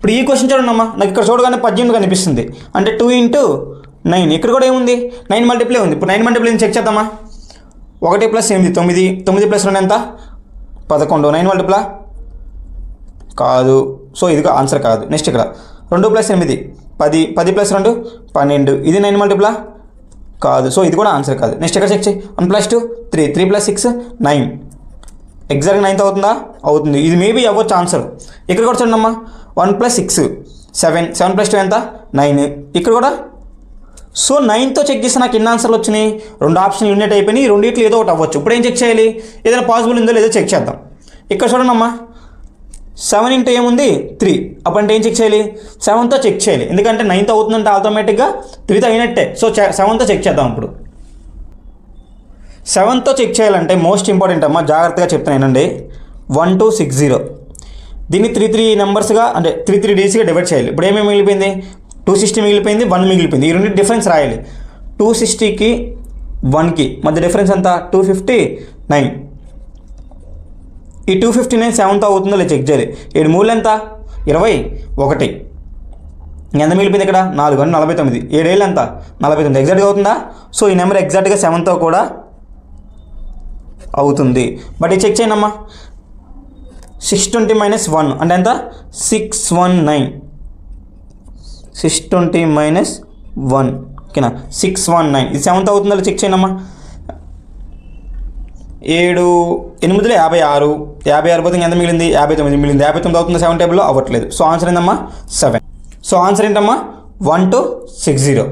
ఇప్పుడు ఈ క్వశ్చన్ చూడండి అమ్మా నాకు ఇక్కడ చూడగానే పద్దెనిమిది కనిపిస్తుంది. అంటే టూ ఇంటూ నైన్ ఇక్కడ కూడా ఏముంది? నైన్ మల్టిప్లై ఉంది. ఇప్పుడు నైన్ మల్టిప్లై చెక్ చేద్దామా? ఒకటి ప్లస్ ఎనిమిది తొమ్మిది. తొమ్మిది ప్లస్ రెండు ఎంత? పదకొండు. నైన్ మల్టిప్లా కాదు. సో ఇది ఆన్సర్ కాదు. నెక్స్ట్ ఇక్కడ. రెండు ప్లస్ ఎనిమిది. పది. పది ప్లస్ రెండు పన్నెండు. ఇది నైన్ మల్టిప్లా కాదు. సో ఇది కూడా ఆన్సర్ కాదు. నెక్స్ట్ ఇక్కడ చెక్ చేయి? One plus two three three plus six nine exact ninth అవుతుందా? అవుతుంది. ఇది మేబీ అవ్వచ్చు ఆన్సర్ ఇక్కడ కూడా చూడండి అమ్మా one plus six seven seven plus two ఎంత? నైన్ ఇక్కడ కూడా? సో నైన్తో చెక్ చేస్తే నాకు ఎన్ని ఆన్సర్లు వచ్చినాయి? రెండు ఆప్షన్లు యూనిట్ అయిపోయినాయి. రెండింటిలో ఏదో ఒకటి అవ్వచ్చు. ఇప్పుడు ఏం చెక్ చేయాలి? ఏదైనా పాసిబుల్ ఉందో లేదో చెక్ చేద్దాం. ఇక్కడ చూడండి అమ్మా సెవెన్ ఇంటూ ఏముంది త్రీ అప్పుడంటే ఏం చెక్ చేయాలి? సెవెన్తో చెక్ చేయాలి. ఎందుకంటే నైన్త్ అవుతుందంటే ఆటోమేటిక్గా త్రీతో అయినట్టే. సో సెవెన్తో చెక్ చేద్దాం ఇప్పుడు. సెవెన్తో చెక్ చేయాలంటే మోస్ట్ ఇంపార్టెంట్ అమ్మా జాగ్రత్తగా చెప్తున్నానండి వన్ టూ సిక్స్ జీరో. దీన్ని త్రీ త్రీ నెంబర్స్గా అంటే త్రీ త్రీ డేస్గా డివైడ్ చేయాలి. ఇప్పుడు ఏమేమి మిగిలిపోయింది? టూ సిక్స్టీ మిగిలిపోయింది వన్ మిగిలిపోయింది. ఈ రెండు డిఫరెన్స్ రాయాలి. టూ సిక్స్టీకి వన్కి మధ్య డిఫరెన్స్ ఎంత? Two fifty nine. ఈ టూ ఫిఫ్టీ నైన్ సెవెంత్ అవుతుందో లేదు చెక్ చేయాలి. ఏడు మూడు ఎంత? ఇరవై ఒకటి. ఎంత మిగిలిపోయింది ఇక్కడ? నాలుగు అంటే నలభై తొమ్మిది. ఏడేళ్ళు ఎంత? నలభై తొమ్మిది. ఎగ్జాక్ట్గా అవుతుందా? సో ఈ నెంబర్ ఎగ్జాక్ట్గా సెవెన్తో కూడా అవుతుంది. బట్ ఇది చెక్ చేయండి అమ్మా సిక్స్ ట్వంటీ మైనస్ వన్ అంటే ఎంత? Six one nine six twenty minus one ఓకేనా? సిక్స్ వన్ నైన్ ఇది సెవెంత్ అవుతుందో? చెక్ చేయండి అమ్మా ఏడు ఎనిమిదిలో యాభై ఆరు. యాభై ఆరు పోతే ఎంత మిగిలింది? యాభై తొమ్మిది. మిగిలింది. యాభై తొమ్మిది అవుతుంది సెవెన్ టేబుల్లో అవ్వట్లేదు. సో ఆన్సర్ ఏంటమ్మా సెవెన్ సో ఆన్సర్ ఏంటమ్మా? One two six zero